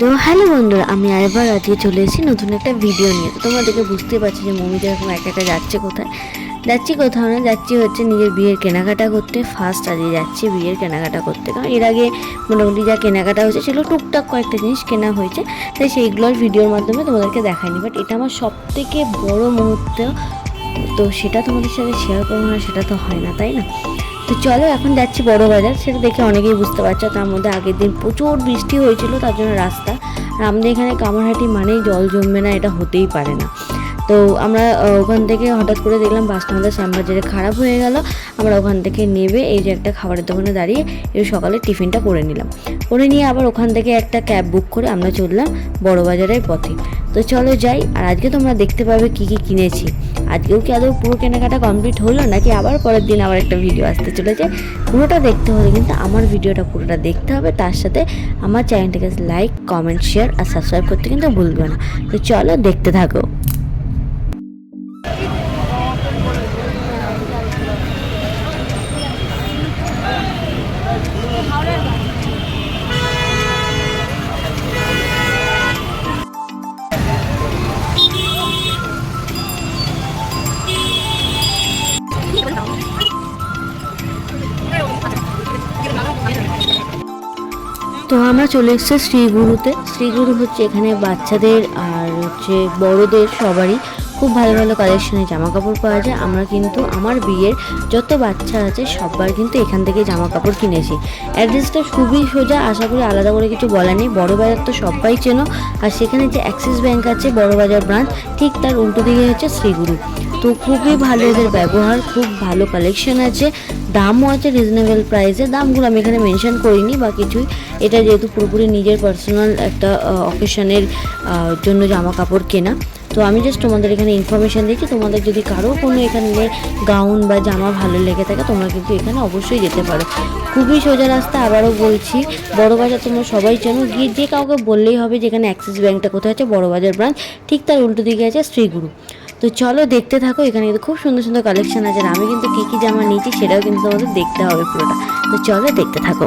তো হ্যালো বন্ধুরা, আমি আরেকবার আজকে চলে এসেছি নতুন একটা ভিডিও নিয়ে। তো তোমরা দেখে বুঝতে পারছি যে মমিটা এখন একা একা যাচ্ছে কোথায়। যাচ্ছি কোথাও না, যাচ্ছি হচ্ছে নিজের বিয়ের কেনাকাটা করতে। ফার্স্ট আজকে যাচ্ছি বিয়ের কেনাকাটা করতে। কারণ এর আগে মোটামুটি যা কেনাকাটা হয়েছে সেগুলো টুকটাক কয়েকটা জিনিস কেনা হয়েছে। তাই সেইগুলোর ভিডিওর মাধ্যমে তোমাদেরকে দেখাইনি। বাট এটা আমার সব থেকে বড় মুহূর্ত। তো সেটা তোমাদের সাথে শেয়ার করব না, সেটা তো হয় না, তাই না? তো চলো, এখন যাচ্ছি বড় বাজার। সেটা দেখে অনেকেই বুঝতে পারছ, তার মধ্যে আগের দিন প্রচুর বৃষ্টি হয়েছিল, তার জন্য রাস্তা। আর আমাদের এখানে কামারহাটি মানেই জল জমবে না, এটা হতেই পারে না। তো আমরা ওখান থেকে হঠাৎ করে দেখলাম বাসটা আমাদের শ্যামবাজারে খারাপ হয়ে গেল। আমরা ওখান থেকে নেবে এই যে একটা খাবারের দোকানে দাঁড়িয়ে এই সকালে টিফিনটা করে নিলাম। করে নিয়ে আবার ওখান থেকে একটা ক্যাব বুক করে আমরা চললাম বড় বাজারের পথে। তো চলো যাই, আর আজকে তোমরা দেখতে পাবে কি কি কিনেছি। আজকেও কি আদৌ পুরো কেনাকাটা কমপ্লিট হলো, নাকি আবার পরের দিন আবার একটা ভিডিও আসতে চলেছে? পুরোটা দেখতে হলে কিন্তু আমার ভিডিওটা পুরোটা দেখতে হবে। তার সাথে আমার চ্যানেলটাকে লাইক, কমেন্ট, শেয়ার আর সাবস্ক্রাইব করতে কিন্তু ভুলবে না। তো চলো দেখতে থাকো। তো আমরা চলে এসেছি শ্রীগুরুতে। শ্রীগুরু হচ্ছে এখানে বাচ্চাদের আর হচ্ছে বড়দের সবারই খুব ভালো ভালো কালেকশনের জামা কাপড় পাওয়া যায়। আমরা কিন্তু আমার বিয়ের যত বাচ্চা আছে সবার কিন্তু এখান থেকে জামা কাপড় কিনেছি। অ্যাড্রেসটা খুবই সোজা, আশা করি আলাদা করে কিছু বলার নেই। বড় বাজার তো সবাই চেনো। আর সেখানে যে অ্যাক্সিস ব্যাংক আছে, বড় বাজার ব্রাঞ্চ ঠিক তার উল্টো দিকে হচ্ছে শ্রীগুরু। তো খুবই ভালো এদের ব্যবহার, খুব ভালো কালেকশন আছে। দামও আছে রিজনেবল প্রাইসে দামগুলো আমি এখানে মেনশন করিনি বা কিছুই এটা যেহেতু পুরোপুরি নিজের পার্সোনাল একটা অকেশনের জন্য জামা কাপড় কেনা। তো আমি জাস্ট তোমাদের এখানে ইনফরমেশান দিচ্ছি। তোমাদের যদি কারও কোনো এখানে গাউন বা জামা ভালো লেগে থাকে, তোমরা কিন্তু এখানে অবশ্যই যেতে পারো। খুবই সোজা রাস্তা, আবারও বলছি বড় বাজার তোমরা সবাই চেনো। গিয়ে যে কাউকে বললেই হবে যেখানে অ্যাক্সিস ব্যাঙ্কটা কোথায় আছে বড় বাজার ব্রাঞ্চ ঠিক তার উল্টো দিকে আছে শ্রীগুরু। তো চলো দেখতে থাকো, এখানে কিন্তু খুব সুন্দর সুন্দর কালেকশন আছে। আর আমি কিন্তু কী কী জামা নিয়েছি সেটাও কিন্তু তোমাদের দেখতে হবে পুরোটা। তো চলো দেখতে থাকো।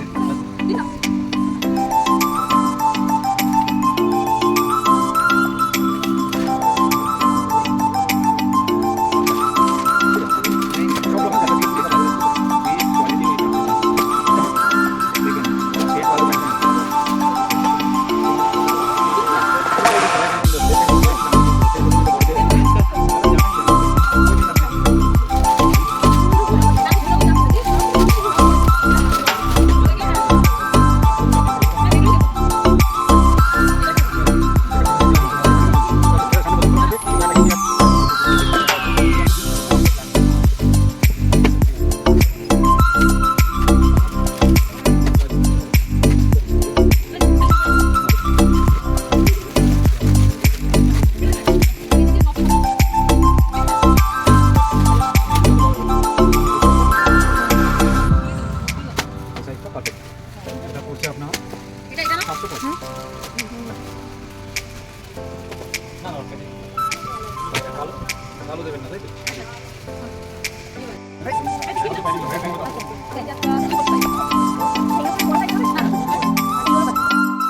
কালো দেবেন না তাই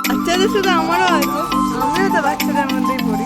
বাচ্চাদের শুধু আমারও আছে আমিও তো বাচ্চাদের মধ্যেই পড়ি।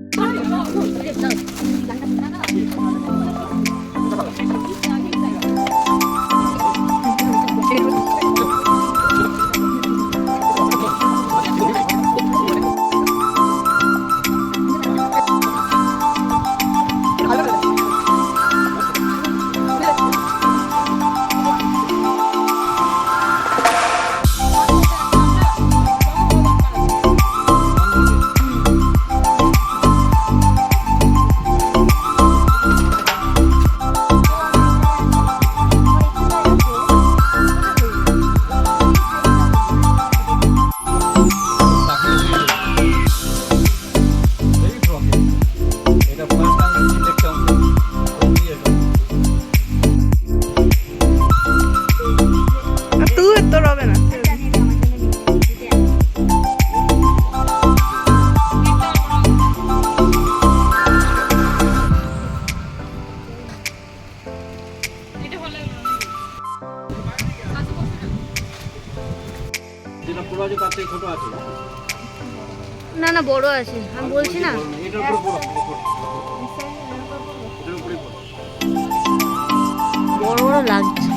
না না বড় আছে। আমি বলছি না। বড় বড় লাগছে।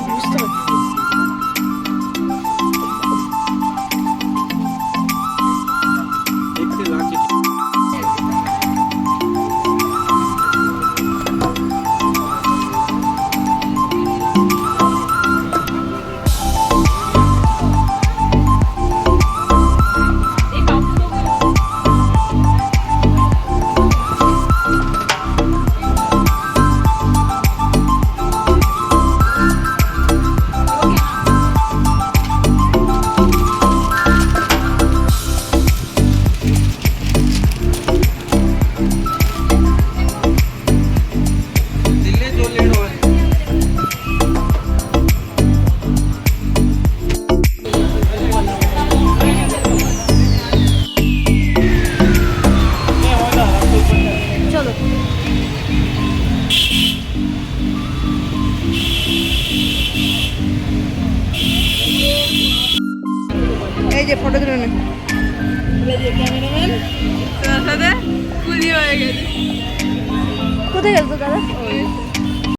দিয়ে ফটো তুলে নেব কোথায় গেল তো দাদা